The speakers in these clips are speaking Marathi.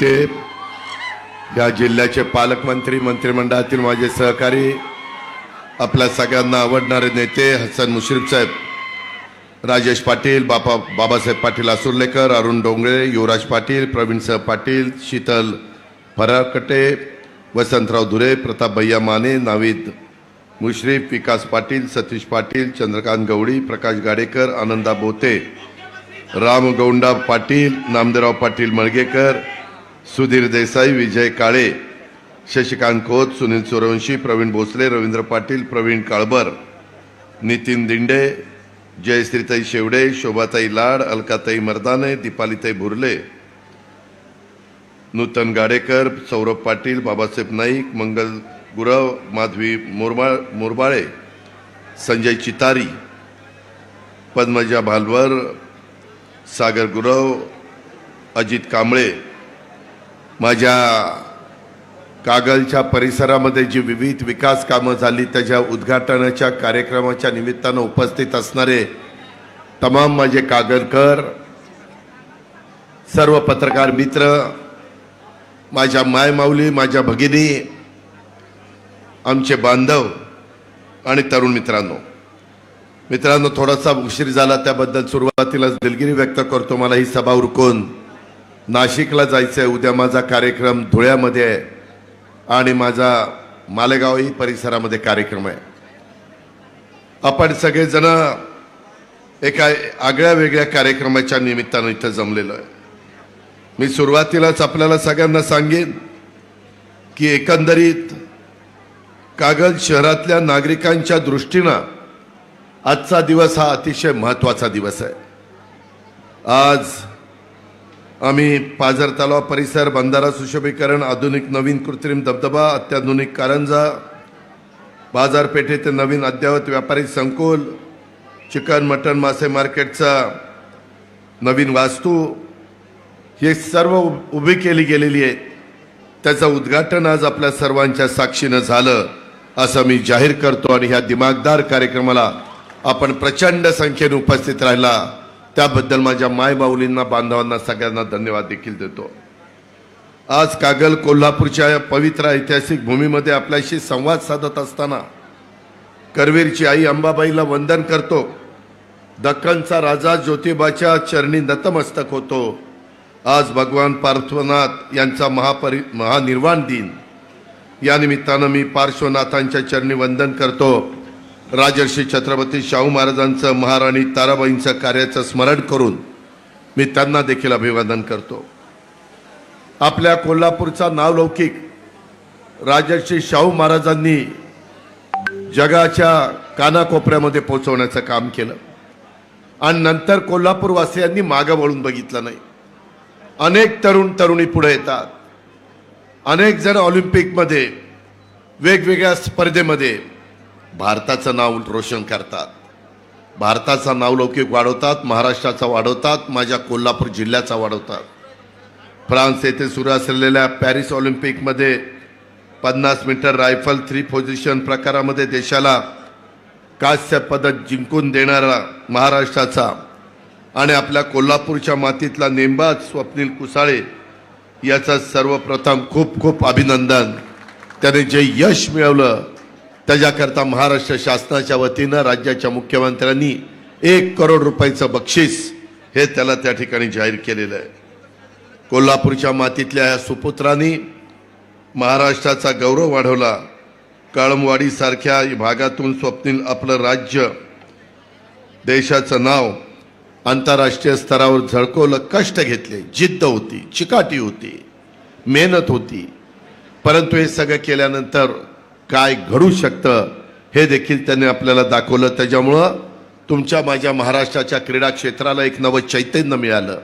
ते या जिल्ह्याचे पालकमंत्री मंत्रिमंडळातील माझे सहकारी आपल्या सगळ्यांना आवडणारे नेते हसन मुश्रीफ साहेब राजेश पाटील बापा बाबासाहेब पाटील आसुर्लेकर अरुण डोंगळे युवराज पाटील प्रवीण साहेब पाटील शीतल फराकटे वसंतराव धुरे प्रताप भैया माने नावीद मुश्रीफ विकास पाटील सतीश पाटील चंद्रकांत गवळी प्रकाश गाडेकर आनंदा बोते राम गौंडा पाटील नामदेवराव पाटील मळगेकर सुधीर देसाई विजय काळे शशिकांत खोत सुनील सूर्यवंशी प्रवीण भोसले रवींद्र पाटील प्रवीण काळबर नितीन दिंडे जयश्रीताई शेवडे शोभाताई लाड अलकाताई मर्दाने दीपालीताई भुरले नूतन गाडेकर सौरभ पाटील बाबासाहेब नाईक मंगल गुरव माधवी मोरबाळ मोरबाळे संजय चितारी पद्मजा भालवर सागर गुरव अजित कांबळे माझ्या कागलच्या परिसरामध्ये जी विविध विकास कामं झाली त्याच्या उद्घाटनाच्या कार्यक्रमाच्या निमित्तानं उपस्थित असणारे तमाम माझे कागलकर सर्व पत्रकार मित्र माझ्या मायमाऊली माझ्या भगिनी आमचे बांधव आणि तरुण मित्रांनो. मित्रांनो थोडासा उशीर झाला त्याबद्दल सुरुवातीला दिलगिरी व्यक्त करतो. मला ही सभा उरकून नाशिकला जायचं आहे उद्या माझा कार्यक्रम धुळ्यामध्ये आहे. आणि माझा मालेगावही परिसरामध्ये कार्यक्रम आहे. आपण सगळेजण एका आगळ्या वेगळ्या कार्यक्रमाच्या निमित्तानं इथं जमलेलो आहे. मी सुरुवातीलाच आपल्याला सगळ्यांना सांगेन की एकंदरीत कागल शहरातल्या नागरिकांच्या दृष्टीनं आजचा दिवस हा अतिशय महत्त्वाचा दिवस आहे. आज आम्ही पाझर तलाव परिसर बंधारा सुशोभीकरण आधुनिक नवीन कृत्रिम धबधबा अत्याधुनिक कारंजा बाजारपेठेत नवीन अद्ययावत व्यापारी संकुल चिकन मटन मासे मार्केटचा नवीन वास्तू हे सर्व उभी केली गेलेली आहे. त्याचं उद्घाटन आज आपल्या सर्वांच्या साक्षीनं झालं असं मी जाहीर करतो आणि ह्या दिमागदार कार्यक्रमाला आपण प्रचंड संख्येने उपस्थित राहिला. त्याबद्दल माझ्या मायमाऊलींना बांधवांना सगळ्यांना धन्यवाद देखील देतो. आज कागल कोल्हापूरच्या या पवित्र ऐतिहासिक भूमीमध्ये आपल्याशी संवाद साधत असताना करवीरची आई अंबाबाईला वंदन करतो. दख्खनचा राजा ज्योतिबाच्या चरणी नतमस्तक होतो. आज भगवान पार्श्वनाथ यांचा महापरि महानिर्वाण दिन. या निमित्तानं मी पार्श्वनाथांच्या चरणी वंदन करतो. राजर्षी छत्रपती शाहू महाराजांचं महाराणी ताराबाईंचं कार्याचं स्मरण करून मी त्यांना देखील अभिवादन करतो. आपल्या कोल्हापूरचा नावलौकिक राजर्षी शाहू महाराजांनी जगाच्या कानाकोपऱ्यामध्ये पोचवण्याचं काम केलं. आणि नंतर कोल्हापूरवासियांनी मागं वळून बघितलं नाही. अनेक तरुण तरुणी पुढे येतात. अनेक जण ऑलिम्पिकमध्ये वेगवेगळ्या स्पर्धेमध्ये भारताचं नाव रोशन करतात. भारताचा नावलौकिक वाढवतात महाराष्ट्राचा वाढवतात माझ्या कोल्हापूर जिल्ह्याचा वाढवतात. फ्रान्स येथे सुरू असलेल्या पॅरिस ऑलिम्पिकमध्ये पन्नास मीटर रायफल थ्री पोझिशन प्रकारामध्ये देशाला कांस्य पदक जिंकून देणारा महाराष्ट्राचा आणि आपल्या कोल्हापूरच्या मातीतला नेमबाज स्वप्नील कुसाळे याचं सर्वप्रथम खूप खूप अभिनंदन. त्याने जे यश मिळवलं त्याच्याकरता महाराष्ट्र शासनाच्या वतीनं राज्याच्या मुख्यमंत्र्यांनी एक करोड रुपयाचं बक्षीस हे त्याला त्या ठिकाणी जाहीर केलेलं आहे. कोल्हापूरच्या मातीतल्या या सुपुत्रांनी महाराष्ट्राचा गौरव वाढवला. कळमवाडीसारख्या भागातून स्वप्नील आपलं राज्य देशाचं नाव आंतरराष्ट्रीय स्तरावर झळकवलं कष्ट घेतले जिद्द होती चिकाटी होती मेहनत होती. परंतु हे सगळं केल्यानंतर काय घडू शकतं हे देखील त्यांनी आपल्याला दाखवलं. त्याच्यामुळं तुमच्या माझ्या महाराष्ट्राच्या क्रीडा क्षेत्राला एक नवं चैतन्य मिळालं.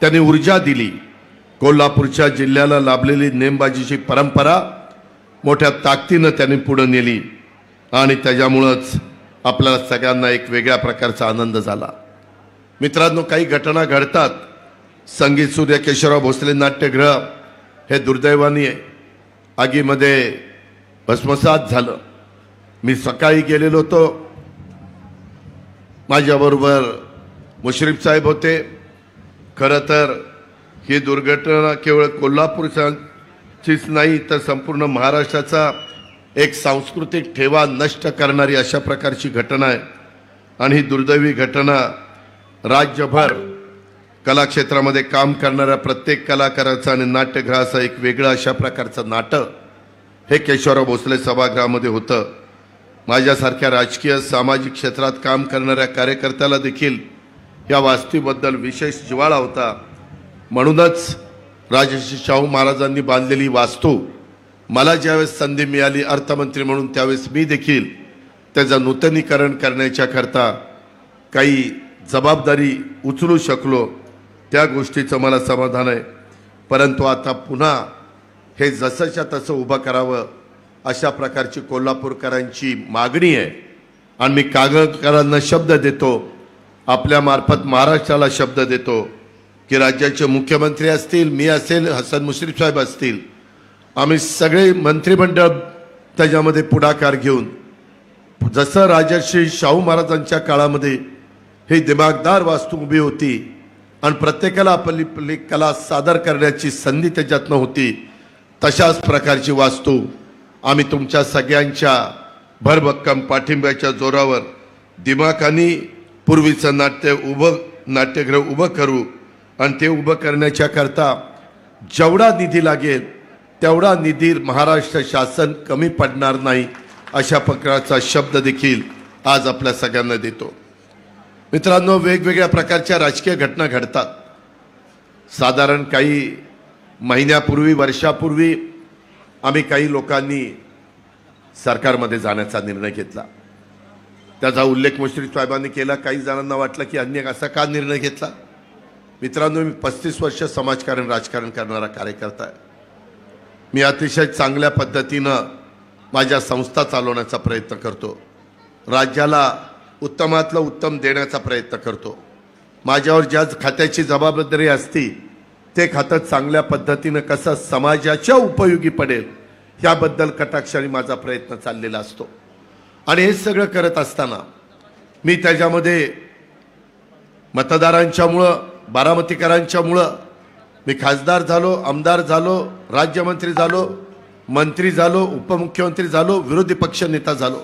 त्यांनी ऊर्जा दिली. कोल्हापूरच्या जिल्ह्याला लाभलेली नेमबाजीची परंपरा मोठ्या ताकदीनं त्यांनी पुढं नेली. आणि त्याच्यामुळंच आपल्याला सगळ्यांना एक वेगळ्या प्रकारचा आनंद झाला. मित्रांनो काही घटना घडतात. संगीत सूर्य केशवराव भोसले नाट्यगृह हे दुर्दैवाने आगीमध्ये भस्मसात झालं. मी सकाळी गेलेलो होतो. माझ्याबरोबर मुश्रीफ साहेब होते. खरं तर ही दुर्घटना केवळ कोल्हापूरचीच नाही तर संपूर्ण महाराष्ट्राचा एक सांस्कृतिक ठेवा नष्ट करणारी अशा प्रकारची घटना आहे. आणि ही दुर्दैवी घटना राज्यभर कलाक्षेत्रामध्ये काम करणाऱ्या प्रत्येक कलाकाराचं आणि नाट्यगृहाचं एक वेगळं अशा प्रकारचं नाटक हे केशवराव भोसले सभागृहामध्ये होतं. माझ्यासारख्या राजकीय सामाजिक क्षेत्रात काम करणाऱ्या कार्यकर्त्याला देखील या वास्तूबद्दल विशेष जिव्हाळा होता. म्हणूनच राजर्षी शाहू महाराजांनी बांधलेली वास्तू मला ज्यावेळेस संधी मिळाली अर्थमंत्री म्हणून त्यावेळेस मी देखील त्याचं नूतनीकरण करण्याच्याकरता काही जबाबदारी उचलू शकलो. त्या गोष्टीचं मला समाधान आहे. परंतु आता पुन्हा हे जसंच्या तसं उभं करावं अशा प्रकारची कोल्हापूरकरांची मागणी आहे. आणि मी कागदकरांना शब्द देतो आपल्या मार्फत महाराष्ट्राला शब्द देतो की राज्याचे मुख्यमंत्री असतील मी असेल हसन मुश्रीफ साहेब असतील आम्ही सगळे मंत्रिमंडळ त्याच्यामध्ये पुढाकार घेऊन जसं राजर्षी शाहू महाराजांच्या काळामध्ये ही दिमागदार वास्तू उभी होती आणि प्रत्येकाला आपली आपली कला सादर करण्याची संधी त्याच्यातनं होती तशाच प्रकारची वास्तू आम्ही तुमच्या सगळ्यांच्या भरभक्कम पाठिंब्याच्या जोरावर दिमाखानी पूर्वीचं नाट्य उभं नाट्यगृह उभं करू आणि ते उभं करण्याच्याकरता जेवढा निधी लागेल तेवढा निधी महाराष्ट्र शासन कमी पडणार नाही अशा प्रकारचा शब्द देखील आज आपल्या सगळ्यांना देतो. मित्रांनो वेगवेगळ्या प्रकारच्या राजकीय घटना घडतात. साधारण काही महिन्यापूर्वी वर्षापूर्वी आम्ही काही लोकांनी सरकारमध्ये जाण्याचा निर्णय घेतला. त्याचा उल्लेख मुश्रीफ साहेबांनी केला. काही जणांना वाटलं की अन्य असा का निर्णय घेतला? मित्रांनो मी पस्तीस वर्ष समाजकारण राजकारण करणारा कार्यकर्ता आहे. मी अतिशय चांगल्या पद्धतीनं माझ्या संस्था चालवण्याचा प्रयत्न करतो. राज्याला उत्तमातलं उत्तम देण्याचा प्रयत्न करतो. माझ्यावर ज्या खात्याची जबाबदारी असती ते खातं चांगल्या पद्धतीनं कसं समाजाच्या उपयोगी पडेल याबद्दल कटाक्षाने माझा प्रयत्न चाललेला असतो. आणि हे सगळं करत असताना मी त्याच्यामध्ये मतदारांच्यामुळं बारामतीकरांच्यामुळं मी खासदार झालो आमदार झालो राज्यमंत्री झालो मंत्री झालो उपमुख्यमंत्री झालो विरोधी पक्ष नेता झालो.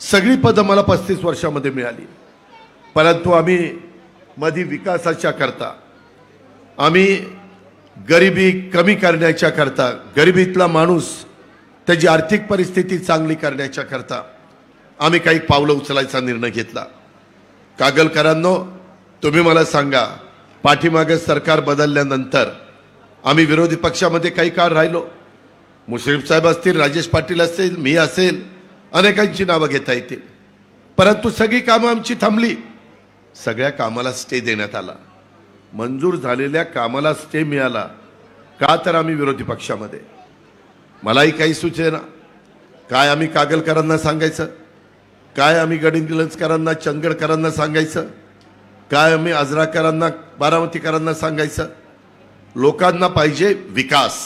सगळी पदं मला पस्तीस वर्षामध्ये मिळाली. परंतु आम्ही मधी विकासाच्या करता आम्ही गरिबी कमी करण्याच्या करता गरिबीतला माणूस त्याची आर्थिक परिस्थिती चांगली करण्याच्या करता आम्ही काही पावलं उचलायचा निर्णय घेतला. कागलकरांनो तुम्ही मला सांगा पाठीमागे सरकार बदलल्यानंतर आम्ही विरोधी पक्षामध्ये काही काळ राहिलो? मुश्रीफ साहेब असतील राजेश पाटील असतील मी असेल अनेकांची नावं घेता येतील. परंतु सगळी कामं आमची थांबली. सगळ्या कामाला स्टे देण्यात आला. मंजूर झालेल्या कामाला स्टे मिळाला का तर आम्ही विरोधी पक्षामध्ये? मलाही काही सुचेना काय आम्ही कागलकरांना सांगायचं? काय आम्ही गडिंगलजकरांना चंदगडकरांना सांगायचं? काय आम्ही आजराकरांना बारामतीकरांना सांगायचं? लोकांना पाहिजे विकास.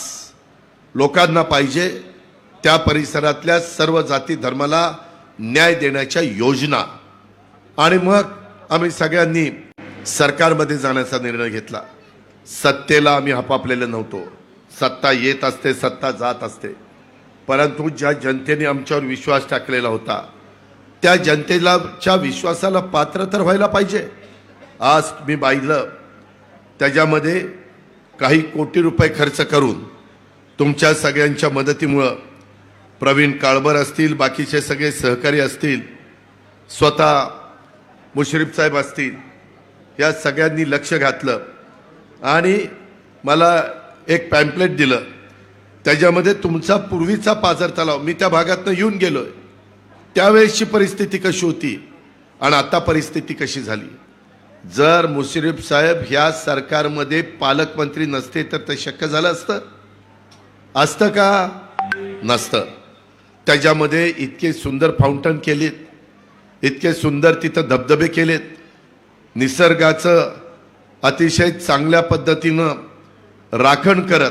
लोकांना पाहिजे त्या परिसरातल्या सर्व जाती धर्माला न्याय देण्याच्या योजना. आणि मग आम्ही सगळ्यांनी सरकारमध्ये जाण्याचा निर्णय घेतला. सत्तेला आम्ही हपापलेले नव्हतो. सत्ता येत असते सत्ता जात असते. परंतु ज्या जनतेने आमच्यावर विश्वास टाकलेला होता त्या जनतेलाच्या विश्वासाला पात्र तर व्हायला पाहिजे. आज मी पाहिलं त्याच्यामध्ये काही कोटी रुपये खर्च करून तुमच्या सगळ्यांच्या मदतीमुळं प्रवीण काळबर असतील बाकीचे सगळे सहकारी असतील स्वतः मुश्रीफ साहेब असतील या सगळ्यांनी लक्ष घातलं. आणि मला एक पॅम्पलेट दिलं. त्याच्यामध्ये तुमचा पूर्वीचा पाझर तलाव मी त्या भागातनं येऊन गेलो आहे त्यावेळेसची परिस्थिती कशी होती? आणि आता परिस्थिती कशी झाली? जर मुश्रीफ साहेब ह्या सरकारमध्ये पालकमंत्री नसते तर ते शक्य झालं असतं? असतं का? नसतं. त्याच्यामध्ये इतके सुंदर फाउंटन केलेत. इतके सुंदर तिथं धबधबे केलेत. निसर्गाचं अतिशय चांगल्या पद्धतीनं राखण करत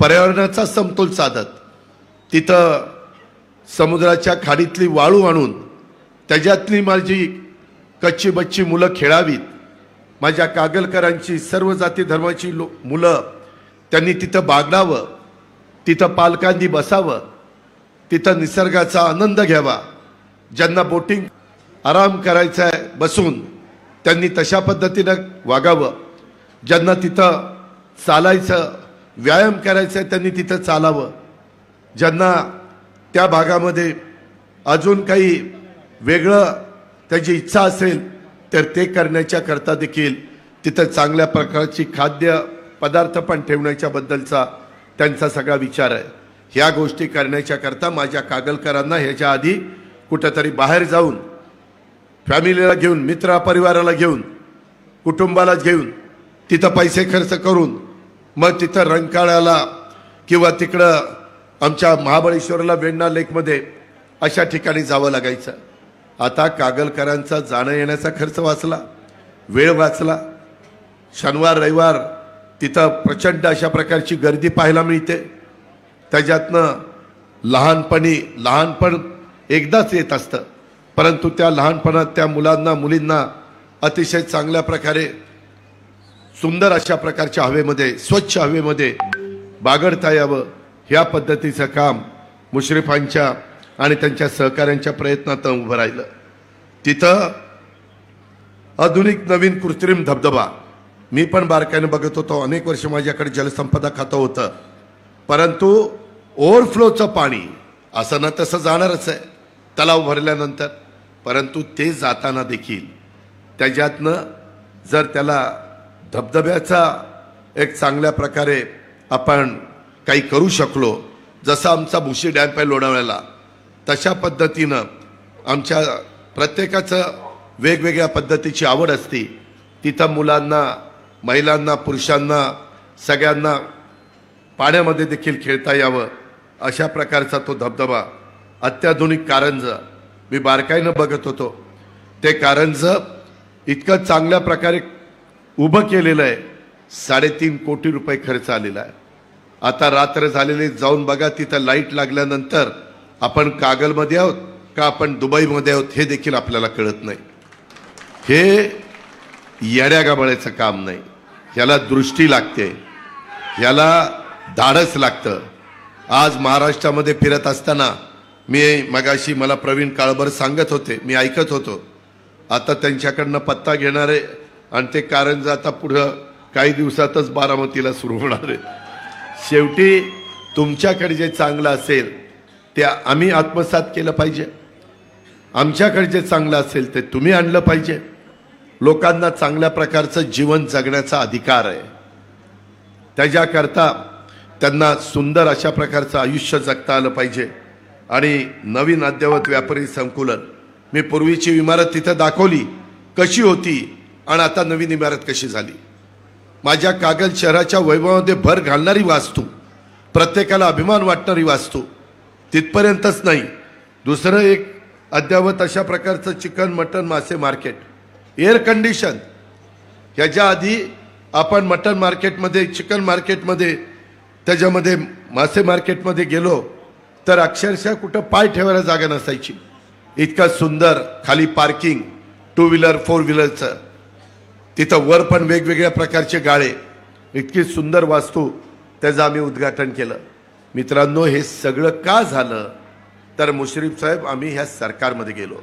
पर्यावरणाचा समतोल साधत तिथं समुद्राच्या खाडीतली वाळू आणून त्याच्यातली माझी कच्ची बच्ची मुलं खेळावीत. माझ्या कागलकरांची सर्व जाती धर्माची लो मुलं त्यांनी तिथं बागडावं तिथं पालकांनी बसावं तिथं निसर्गाचा आनंद घ्यावा. ज्यांना बोटिंग आराम करायचा आहे बसून त्यांनी तशा पद्धतीनं वागावं. ज्यांना तिथं चालायचं व्यायाम करायचा आहे त्यांनी तिथं चालावं. ज्यांना त्या भागामध्ये अजून काही वेगळं त्याची इच्छा असेल तर ते करण्याच्या करता देखील तिथं चांगल्या प्रकारची खाद्य पदार्थ पण ठेवण्याच्या बद्दलचा त्यांचा सगळा विचार आहे. ह्या गोष्टी करण्याच्या करता माझ्या कागलकरांना ह्याच्या आधी कुठंतरी बाहेर जाऊन फॅमिलीला घेऊन मित्र परिवाराला घेऊन कुटुंबाला घेऊन तिथं पैसे खर्च करून मग तिथं रंकाळ्याला किंवा तिकडं आमच्या महाबळेश्वरला वेण्णा लेकमध्ये अशा ठिकाणी जावं लागायचं. आता कागलकरांचा जाणं येण्याचा खर्च वाचला वेळ वाचला. शनिवार रविवार तिथं प्रचंड अशा प्रकारची गर्दी पाहायला मिळते. त्याच्यातनं लहानपणी लहानपण एकदाच येत असतं. परंतु त्या लहानपणात त्या मुलांना मुलींना अतिशय चांगल्या प्रकारे सुंदर अशा प्रकारच्या हवेमध्ये स्वच्छ हवेमध्ये बागडता यावं. ह्या पद्धतीचं काम मुश्रीफांच्या आणि त्यांच्या सहकाऱ्यांच्या प्रयत्नातून उभं राहिलं. तिथं आधुनिक नवीन कृत्रिम धबधबा. मी पण बारकाईने बघत होतो. अनेक वर्ष माझ्याकडे जलसंपदा खातं होतं. परंतु ओव्हरफ्लोचं पाणी असं ना तसं जाणारच आहे. तलाव भरल्यानंतर परंतु ते जाताना देखील त्याच्यातनं जर त्याला धबधब्याचा एक चांगल्या प्रकारे आपण काही करू शकलो जसा आमचा भुशी डॅम आहे लोणावळ्याला तशा पद्धतीनं आमच्या प्रत्येकाचं वेगवेगळ्या पद्धतीची आवड असते. तिथं मुलांना महिलांना पुरुषांना सगळ्यांना पाण्यामध्ये देखील खेळता यावं अशा प्रकारचा तो धबधबा अत्याधुनिक कारंज. मी बारकाईनं बघत होतो. ते कारंज इतकं चांगल्या प्रकारे उभं केलेलं आहे. साडेतीन कोटी रुपये खर्च आलेला आहे. आता रात्र झालेली जाऊन बघा तिथं लाइट लागल्यानंतर आपण कागलमध्ये आहोत का आपण दुबईमध्ये आहोत हे देखील आपल्याला कळत नाही. हे येड्या गाबळ्याचं काम नाही. ह्याला दृष्टी लागते. ह्याला धाडस लागतं. आज महाराष्ट्रामध्ये फिरत असताना मी मगाशी मला प्रवीण काळभर सांगत होते मी ऐकत होतो. आता त्यांच्याकडनं पत्ता घेणारे आणि ते कारंज आता पुढं काही दिवसातच बारामतीला सुरू होणार आहे. शेवटी तुमच्याकडे जे चांगलं असेल ते आम्ही आत्मसात केलं पाहिजे. आमच्याकडे जे चांगलं असेल ते तुम्ही आणलं पाहिजे. लोकांना चांगल्या प्रकारचं जीवन जगण्याचा अधिकार आहे. त्याच्याकरता त्यांना सुंदर अशा प्रकारचं आयुष्य जगता आलं पाहिजे. आणि नवीन अद्ययावत व्यापारी संकुलन. मी पूर्वीची इमारत तिथं दाखवली कशी होती आणि आता नवीन इमारत कशी झाली. माझ्या कागल शहराच्या वैभवामध्ये भर घालणारी वास्तू प्रत्येकाला अभिमान वाटणारी वास्तू तिथपर्यंतच नाही. दुसरं एक अद्ययावत अशा प्रकारचं चिकन मटन मासे मार्केट. Air condition. ह्याच्या आधी आपण मटन मार्केटमध्ये चिकन मार्केटमध्ये त्याच्यामध्ये मासे मार्केटमध्ये गेलो. तर अक्षरशः कुठं पाय ठेवायला जागा नसायची. इतका सुंदर खाली पार्किंग टू व्हीलर फोर व्हीलरचं तिथं वर पण वेगवेगळ्या प्रकारचे गाळे. इतकी सुंदर वास्तू त्याचं आम्ही उद्घाटन केलं. मित्रांनो हे सगळं का झालं? तर मुश्रीफ साहेब आम्ही ह्या सरकारमध्ये गेलो.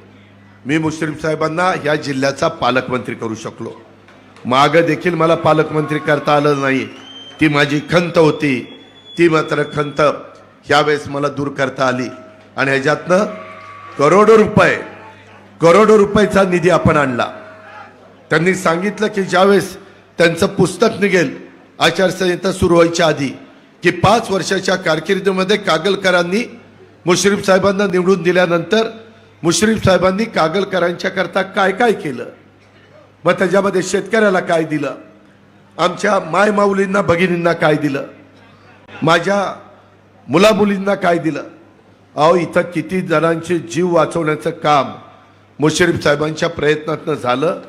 मी मुश्रीफ साहेबांना ह्या जिल्ह्याचा पालकमंत्री करू शकलो. मागं देखील मला पालकमंत्री करता आलं नाही. ती माझी खंत होती. ती मात्र खंत ह्यावेळेस मला दूर करता आली. आणि ह्याच्यातनं करोडो रुपये करोडो रुपयाचा निधी आपण आणला. त्यांनी सांगितलं की ज्यावेळेस त्यांचं पुस्तक निघेल आचारसंहिता सुरू व्हायच्या आधी की पाच वर्षाच्या कारकिर्दीमध्ये कागलकरांनी मुश्रीफ साहेबांना निवडून दिल्यानंतर मुश्रीफ साहेबांनी कागलकरांच्या करता काय काय केलं? मग त्याच्यामध्ये शेतकऱ्याला काय दिलं? आमच्या मायमाऊलींना भगिनींना काय दिलं? माझ्या मुलामुलींना काय दिलं? अहो इथं किती जणांचे जीव वाचवण्याचं काम मुश्रीफ साहेबांच्या प्रयत्नातनं झालं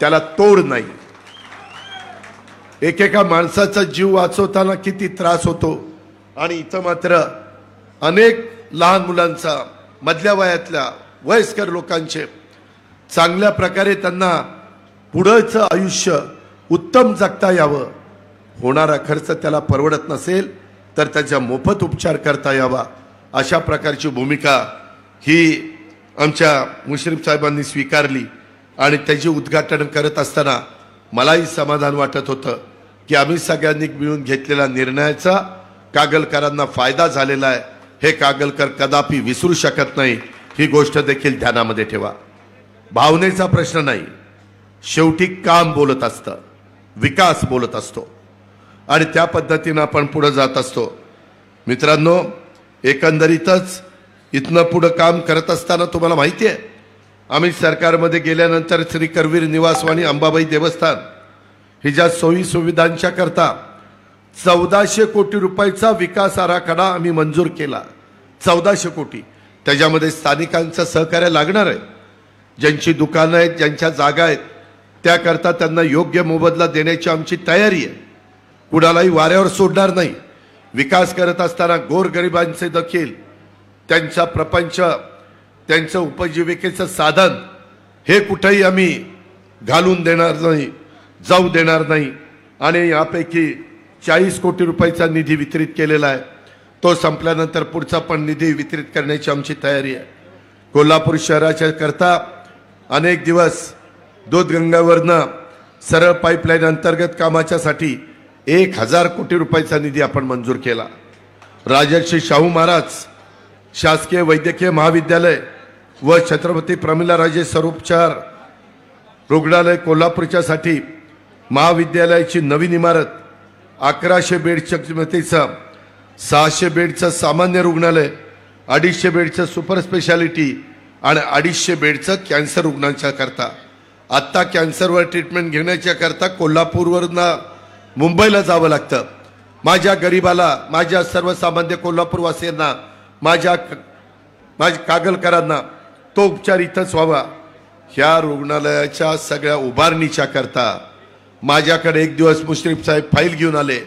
त्याला तोड नाही. एकेका माणसाचा जीव वाचवताना किती त्रास होतो? आणि इथं मात्र अनेक लहान मुलांचा मधल्या वयातल्या वयस्कर लोकांचे चांगल्या प्रकारे त्यांना पुढचं आयुष्य उत्तम जगता यावं. होणारा खर्च त्याला परवडत नसेल तर त्याचा मोफत उपचार करता यावा अशा प्रकारची भूमिका ही आमच्या मुश्रीफ साहेबांनी स्वीकारली आणि त्याचे उद्घाटन करत असताना मलाही समाधान वाटत होतं की आम्ही सगळ्यांनी मिळून घेतलेल्या निर्णयाचा कागलकरांना फायदा झालेला आहे. हे कागलकर कदापि विसरू शकत नाही. ही गोष्ट देखील ध्यानामध्ये ठेवा. भावनेचा प्रश्न नाही. शेवटी काम बोलत असतं. विकास बोलत असतो. आणि त्या पद्धतीनं आपण पुढं जात असतो. मित्रांनो एकंदरीतच इथनं पुढं काम करत असताना तुम्हाला माहिती आहे आम्ही सरकारमध्ये गेल्यानंतर श्री करवीर निवासवाणी अंबाबाई देवस्थान ही ज्या सोयी सुविधांच्या करता चौदाशे कोटी रुपयाचा विकास आराखडा आम्ही मंजूर केला. चौदाशे कोटी. त्याच्यामध्ये स्थानिकांचं सहकार्य लागणार आहे. ज्यांची दुकानं आहेत ज्यांच्या जागा आहेत त्याकरता त्यांना योग्य मोबदला देण्याची आमची तयारी आहे. कुणालाही वाऱ्यावर सोडणार नाही. विकास करत असताना गोरगरिबांचे देखील त्यांचा प्रपंच त्यांचं उपजीविकेचं साधन हे कुठेही आम्ही घालून देणार नाही जाऊ देणार नाही. आणि यापैकी चाळीस कोटी रुपयाचा निधी वितरित केलेला आहे. तो संपल्यानंतर पुढचा पण निधी वितरित करण्याची आमची तयारी आहे. कोल्हापूर शहराच्या करता अनेक दिवस दूधगंगावरनं सरळ पाईपलाईन अंतर्गत कामाच्यासाठी एक हजार कोटी रुपयाचा निधी आपण मंजूर केला. राजर्षी शाहू महाराज शासकीय वैद्यकीय महाविद्यालय व छत्रपती प्रमिलाराजे सरोपचार रुग्णालय कोल्हापूरच्यासाठी महाविद्यालयाची नवीन इमारत अकराशे बेडच्या किमतीचं सहाशे बेडचं सामान्य रुग्णालय अडीचशे बेडचं सुपर स्पेशालिटी आणि अडीचशे बेडचं कॅन्सर रुग्णांच्या करता आत्ता कॅन्सरवर ट्रीटमेंट घेण्याच्या करता कोल्हापूरवरनं मुंबईला जावं लागतं. माझ्या गरिबाला माझ्या सर्वसामान्य कोल्हापूरवासियांना माझ्या माझ्या कागलकरांना तो उपचार इथंच व्हावा. ह्या रुग्णालयाच्या सगळ्या उभारणीच्या करता माझ्याकडे एक दिवस मुश्रीफ साहेब फाईल घेऊन आले.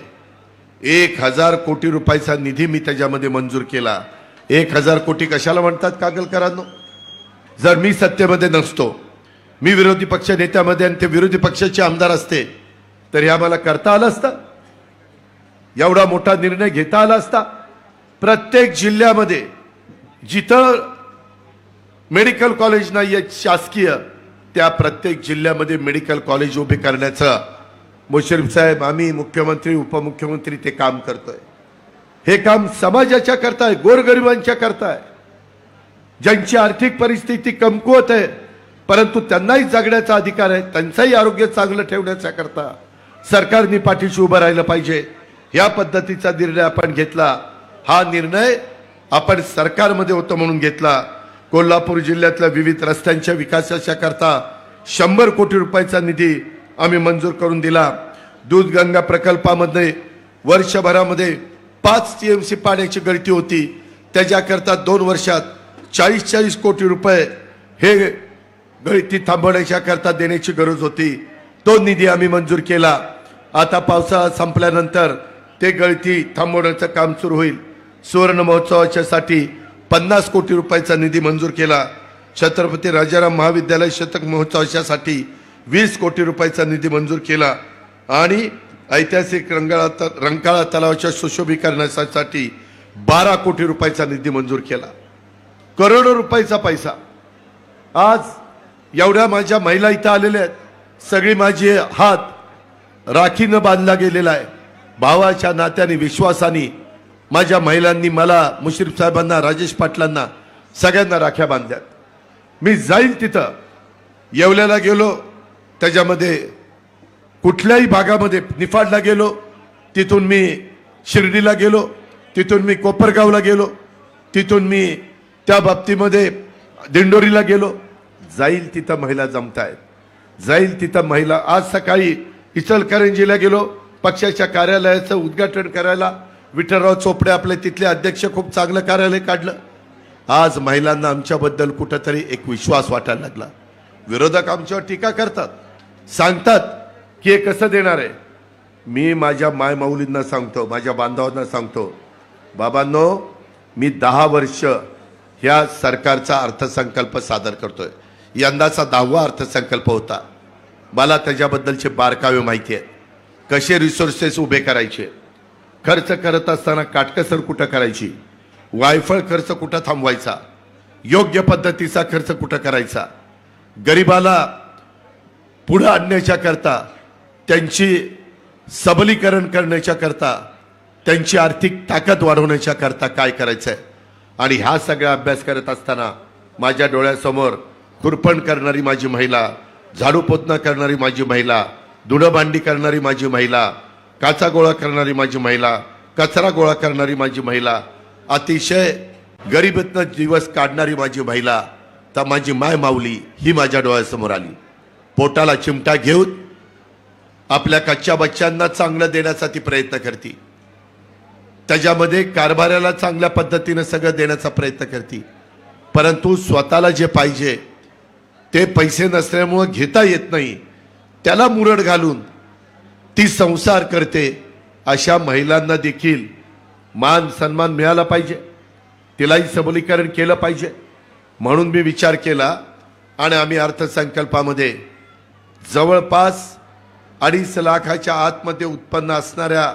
एक हजार कोटी रुपयाचा निधी मी त्याच्यामध्ये मंजूर केला. एक हजार कोटी कशाला म्हणतात कागलकरांनो? जर मी सत्तेमध्ये नसतो मी विरोधी पक्ष नेत्यामध्ये आणि ते विरोधी पक्षाचे आमदार असते तर हे आम्हाला करता आलं असतं. एवढा मोठा निर्णय घेता आला असता. प्रत्येक जिल्ह्यामध्ये जिथं मेडिकल कॉलेज नाही आहेत शासकीय त्या प्रत्येक जिल्ह्यामध्ये मेडिकल कॉलेज उभे करण्याचं मुशरीफ साहेब आम्ही मुख्यमंत्री उपमुख्यमंत्री ते काम करतोय. हे काम समाजाच्या करताय गोरगरिबांच्या करताय. ज्यांची आर्थिक परिस्थिती कमकुवत आहे परंतु त्यांनाही जगण्याचा अधिकार आहे त्यांचंही आरोग्य चांगलं ठेवण्याच्या करता. सरकारने पाठीशी उभं राहिलं पाहिजे. या पद्धतीचा निर्णय आपण घेतला. हा निर्णय आपण सरकारमध्ये होतो म्हणून घेतला. कोल्हापूर जिल्ह्यातल्या विविध रस्त्यांच्या विकासाच्या करता शंभर कोटी रुपयाचा निधी आम्ही मंजूर करून दिला. दूधगंगा प्रकल्पामध्ये वर्षभरामध्ये पाच टी एम सी पाण्याची गळती होती. त्याच्याकरता दोन वर्षात चाळीस चाळीस कोटी रुपये हे गळती थांबवण्याच्या करता देण्याची गरज होती. तो निधी आम्ही मंजूर केला. आता पावसाळा संपल्यानंतर ते गळती थांबवण्याचं काम सुरू होईल. सुवर्ण महोत्सवाच्यासाठी पन्नास कोटी रुपयाचा निधी मंजूर केला. छत्रपती राजाराम महाविद्यालय शतक महोत्सवाच्यासाठी वीस कोटी रुपयाचा निधी मंजूर केला. आणि ऐतिहासिक रंगाळा त- रंकाळा तलावाच्या सुशोभीकरणासाठी बारा कोटी रुपयाचा निधी मंजूर केला. करोडो रुपयाचा पैसा. आज एवढ्या माझ्या महिला इथं आलेल्या आहेत. सगळी माझी हात राखीनं बांधला गेलेला आहे. भावाच्या नात्याने विश्वासाने माझ्या महिलांनी मला मुश्रीफ साहेबांना राजेश पाटलांना सगळ्यांना राख्या बांधल्यात. मी जाईल तिथं. येवल्याला गेलो. त्याच्यामध्ये कुठल्याही भागामध्ये निफाडला गेलो. तिथून मी शिर्डीला गेलो. तिथून मी कोपरगावला गेलो. तिथून मी त्या बाबतीमध्ये दिंडोरीला गेलो. जाईल तिथं महिला जमतायत. जाईल तिथं महिला. आज सकाळी इचलकरंजीला गेलो. पक्षाच्या कार्यालयाचं उद्घाटन करायला विठ्ठलराव चोपडे आपले तिथले अध्यक्ष खूप चांगलं कार्यालय काढलं. आज महिलांना आमच्याबद्दल कुठंतरी एक विश्वास वाटायला लागला. विरोधक आमच्यावर टीका करतात. सांगतात की हे कसं देणार आहे? मी माझ्या मायमाऊलींना सांगतो माझ्या बांधवांना सांगतो. बाबांनो मी दहा वर्ष ह्या सरकारचा अर्थसंकल्प सादर करतोय. यंदाचा दहावा अर्थसंकल्प होता. मला त्याच्याबद्दलचे बारकावे माहिती आहेत. कसे रिसोर्सेस उभे करायचे? खर्च करत असताना काटकसर कुठं करायची? वायफळ खर्च कुठं थांबवायचा? योग्य पद्धतीचा खर्च कुठं करायचा? गरिबाला पुढं आणण्याच्या करता त्यांची सबलीकरण करण्याच्या करता त्यांची आर्थिक ताकद वाढवण्याच्या करता काय करायचं आहे आणि ह्या सगळा अभ्यास करत असताना माझ्या डोळ्यासमोर खुरपण करणारी माझी महिला झाडू पोतना करणारी माझी महिला धुडंभांडी करणारी माझी महिला काचा गोळा करणारी माझी महिला कचरा गोळा करणारी माझी महिला अतिशय गरिबीतनं दिवस काढणारी माझी महिला तर माझी माय माऊली ही माझ्या डोळ्यासमोर आली. पोटाला चिमटा घेऊन आपल्या कच्च्या बच्चांना चांगलं देण्यासाठी प्रयत्न करते. त्याच्यामध्ये कारभाराला चांगल्या पद्धतीनं सगळं देण्याचा प्रयत्न करते. परंतु स्वतःला जे पाहिजे ते पैसे नसल्यामुळं घेता येत नाही. त्याला मुरड घालून ती संसार करते अशा महिलांना देखील मान सन्मान मिळाला पाहिजे. तिलाही सबलीकरण केलं पाहिजे. म्हणून मी विचार केला आणि आम्ही अर्थसंकल्पामध्ये जवळपास अडीच लाखाच्या आतमध्ये उत्पन्न असणाऱ्या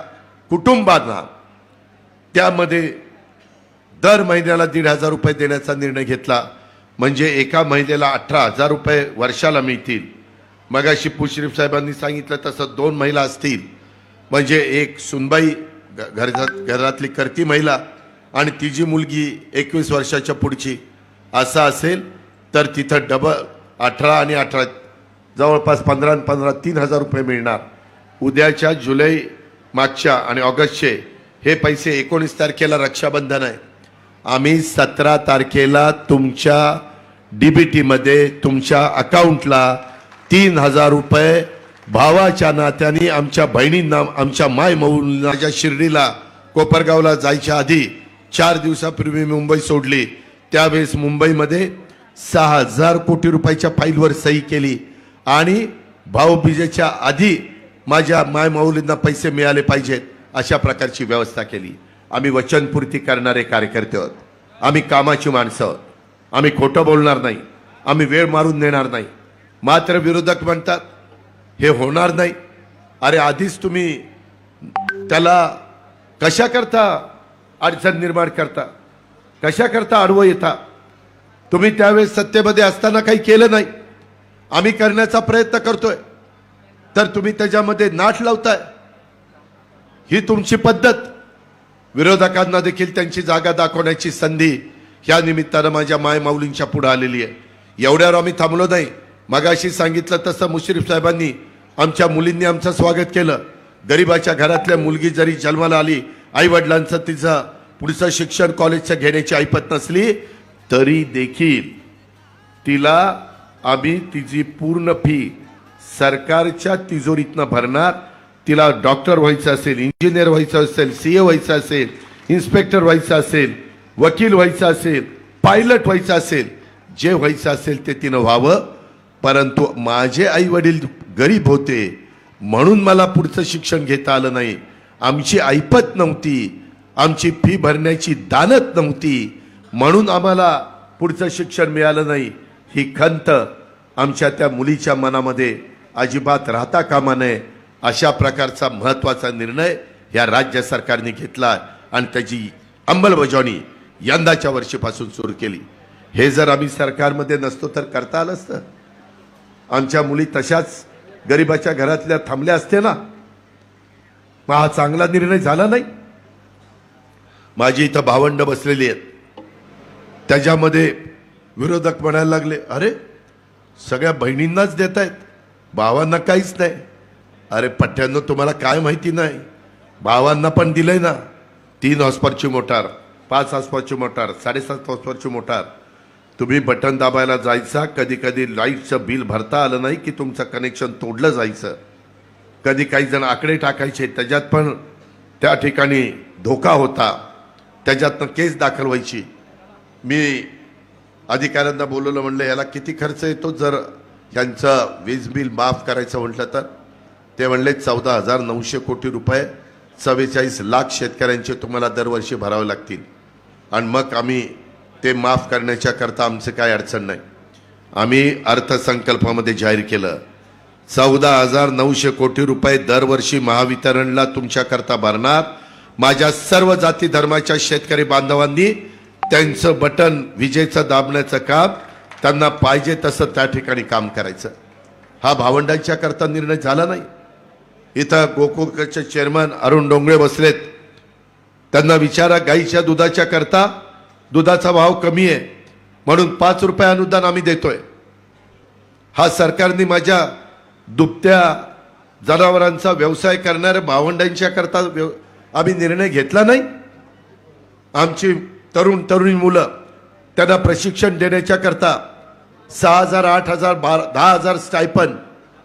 कुटुंबांना त्यामध्ये दर महिन्याला दीड हजार रुपये देण्याचा निर्णय घेतला. म्हणजे एका महिलेला अठरा हजार रुपये वर्षाला मिळतील. मगाशी पुश्रीफ साहेबांनी सांगितलं तसं दोन महिला असतील. म्हणजे एक सुनबाई घ- घरात घरातली करती महिला आणि तिची मुलगी एकवीस वर्षाच्या पुढची असं असेल तर तिथं डबल अठरा आणि अठरा जवळपास पंधरा आणि पंधरा तीन हजार रुपये मिळणार. उद्याच्या जुलै मागच्या आणि ऑगस्टचे हे पैसे एकोणीस तारखेला रक्षाबंधन आहे. आम्ही सतरा तारखेला तुमच्या डी बी टीमध्ये तुमच्या अकाउंटला तीन हजार रुपये भावाच्या नात्याने आमच्या बहिणींना आमच्या माय माझ्या शिर्डीला कोपरगावला जायच्या आधी चार दिवसापूर्वी मुंबई सोडली. त्यावेळेस मुंबईमध्ये सहा हजार कोटी रुपयाच्या फाईलवर सही केली. आणि भाऊबीजेच्या आधी माझ्या माय माऊलींना पैसे मिळाले पाहिजेत अशा प्रकारची व्यवस्था केली. आम्ही वचनपूर्ती करणारे कार्यकर्ते आहोत. आम्ही कामाची माणसं आहोत. आम्ही खोटं बोलणार नाही. आम्ही वेळ मारून देणार नाही. मात्र विरोधक म्हणतात हे होणार नाही. अरे आधीच तुम्ही त्याला कशा करता अडचण निर्माण करता? कशा करता आडवं येता? तुम्ही त्यावेळेस सत्तेमध्ये असताना काही केलं नाही. आम्ही करण्याचा प्रयत्न करतोय. तर तुम्ही त्याच्यामध्ये नाट लावताय. ही तुमची पद्धत. विरोधकांना देखील त्यांची जागा दाखवण्याची संधी ह्या निमित्तानं माझ्या माय माऊलींच्या पुढे आलेली आहे. एवढ्यावर आम्ही थांबलो नाही. मगाशी सांगितलं तसं मुश्रीफ साहेबांनी आमच्या मुलींनी आमचं स्वागत केलं. गरिबाच्या घरातल्या मुलगी जरी जन्माला आली आई वडिलांचं तिचं पुढचं शिक्षण कॉलेजचं घेण्याची ऐपत नसली तरी देखील तिला आम्ही तिची पूर्ण फी सरकारच्या तिजोरीतनं भरणार तिला डॉक्टर व्हायचं असेल इंजिनियर व्हायचं असेल सी ए व्हायचं असेल इन्स्पेक्टर व्हायचं असेल वकील व्हायचं असेल पायलट व्हायचं असेल जे व्हायचं असेल ते तिनं व्हावं. परंतु माझे आई वडील गरीब होते म्हणून मला पुढचं शिक्षण घेता आलं नाही. आमची ऐपत नव्हती आमची फी भरण्याची दानत नव्हती म्हणून आम्हाला पुढचं शिक्षण मिळालं नाही. ही खंत आमच्या त्या मुलीच्या मनामध्ये अजिबात राहता कामा नये. अशा प्रकारचा महत्त्वाचा निर्णय या राज्य सरकारने घेतला आणि त्याची अंमलबजावणी यंदाच्या वर्षीपासून सुरू केली. हे जर आम्ही सरकारमध्ये नसतो तर करता आलं असतं. आमच्या मुली तशाच गरिबाच्या घरातल्या थांबल्या असते ना? मग हा चांगला निर्णय झाला नाही? माझी इथं भावंड बसलेली आहेत. त्याच्यामध्ये विरोधक म्हणायला लागले अरे सगळ्या बहिणींनाच देत आहेत भावांना काहीच नाही. अरे पठ्ठ्यांनो तुम्हाला काय माहिती नाही? भावांना पण दिलंय ना. तीन हॉस्परची मोटार पाच हॉस्परची मोटार साडेसात हॉस्परची मोटार. तुम्ही बटन दाबायला जायचा कधी कधी लाईटचं बिल भरता आलं नाही की तुमचं कनेक्शन तोडलं जायचं. कधी काही जण आकडे टाकायचे त्याच्यात पण त्या ठिकाणी धोका होता. त्याच्यातनं केस दाखल व्हायची. मी अधिकाऱ्यांना बोलवलं म्हणलं याला किती खर्च येतो? जर यांचं वीज बिल माफ करायचं म्हटलं तर ते म्हणले चौदा हजार नऊशे कोटी रुपये चव्वेचाळीस लाख शेतकऱ्यांचे तुम्हाला दरवर्षी भरावे लागतील. आणि मग आम्ही ते माफ करण्याच्याकरता आमचं काय अडचण नाही. आम्ही अर्थसंकल्पामध्ये जाहीर केलं. चौदा हजार नऊशे कोटी रुपये दरवर्षी महावितरणला तुमच्याकरता भरणार. माझ्या सर्व जाती धर्माच्या शेतकरी बांधवांनी त्यांचं बटन विजेचं दाबण्याचं काम त्यांना पाहिजे तसं त्या ठिकाणी काम करायचं. हा भावंडांच्या करता निर्णय झाला नाही. इथं गोकुळचे चेअरमन अरुण डोंगळे बसलेत. त्यांना विचारा गाईच्या दुधाच्या करता दुधाचा भाव कमी आहे. म्हणून पाच रुपये अनुदान आम्ही देतोय. हा सरकारने माझ्या दुभत्या जनावरांचा व्यवसाय करणाऱ्या भावंडांच्या करता व्यव- आम्ही निर्णय घेतला नाही. आमची तरुण तरुणी मुलं त्यांना प्रशिक्षण देण्याच्या करता सहा हजार आठ हजार बारा दहा हजार स्टायपन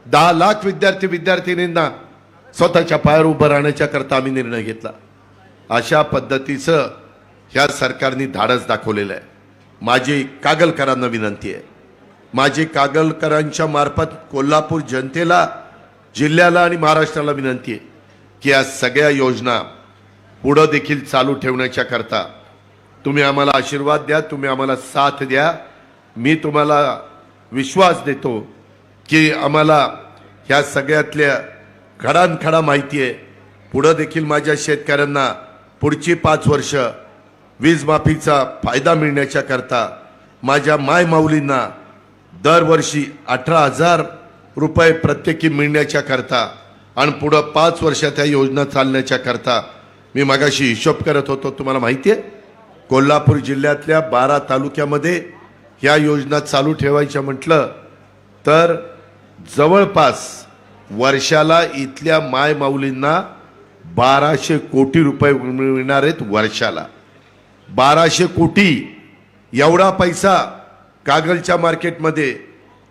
दहा लाख विद्यार्थी विद्यार्थिनींना स्वतःच्या पायावर उभं राहण्याच्या करता आम्ही निर्णय घेतला. अशा पद्धतीचं ह्या सरकारने धाडस दाखवलेलं आहे. माझी कागलकरांना विनंती आहे. माझी कागलकरांच्या मार्फत कोल्हापूर जनतेला जिल्ह्याला आणि महाराष्ट्राला विनंती आहे की या सगळ्या योजना पुढं देखील चालू ठेवण्याच्या करता तुम्ही आम्हाला आशीर्वाद द्या तुम्ही आम्हाला साथ द्या. मी तुम्हाला विश्वास देतो की आम्हाला ह्या सगळ्यातल्या खडानखडा माहिती आहे पुढं देखील माझ्या शेतकऱ्यांना पुढची पाच वर्ष वीज माफीचा फायदा मिळण्याच्या करता माझ्या मायमाऊलींना दरवर्षी अठरा हजार रुपये प्रत्येकी मिळण्याच्या करता आणि पुढं पाच वर्षात ह्या योजना चालण्याच्या करता मी मागाशी हिशोब करत होतो. तुम्हाला माहिती आहे कोल्हापूर जिल्ह्यातल्या बारा तालुक्यामध्ये ह्या योजना चालू ठेवायच्या म्हटलं तर जवळपास वर्षाला इथल्या मायमाऊलींना बाराशे कोटी रुपये मिळणार आहेत वर्षाला. बाराशे कोटी एवढा पैसा कागलच्या मार्केटमध्ये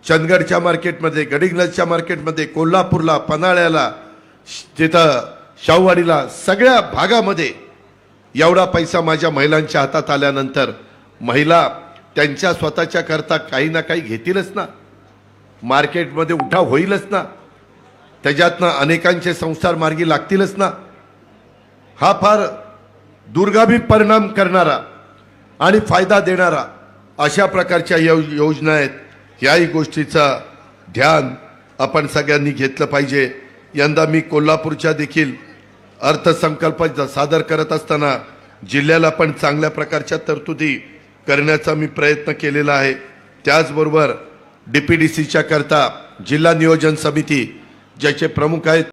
चंदगडच्या मार्केटमध्ये गडिंग्लजच्या मार्केटमध्ये कोल्हापूरला पन्हाळ्याला श- तिथं शाहूवाडीला सगळ्या भागामध्ये एवढा पैसा माझ्या महिलांच्या हातात आल्यानंतर महिला त्यांच्या स्वतःच्या करता काही ना काही घेतीलच ना. मार्केटमध्ये उठाव होईलच ना. त्याच्यातनं अनेकांचे संसार मार्गी लागतीलच ना. हा फार दुर्गामी परिणाम करणारा आणि फायदा देणारा अशा प्रकारच्या यो योजना आहेत. याही गोष्टीचा ध्यान आपण सगळ्यांनी घेतलं पाहिजे. यंदा मी कोल्हापूरच्या देखील अर्थसंकल्प सादर करत असताना जिल्ह्याला पण चांगल्या प्रकारच्या तरतुदी करण्याचा मी प्रयत्न केलेला आहे. त्याचबरोबर डी पी डी सीच्या करता जिल्हा नियोजन समिती ज्याचे प्रमुख आहेत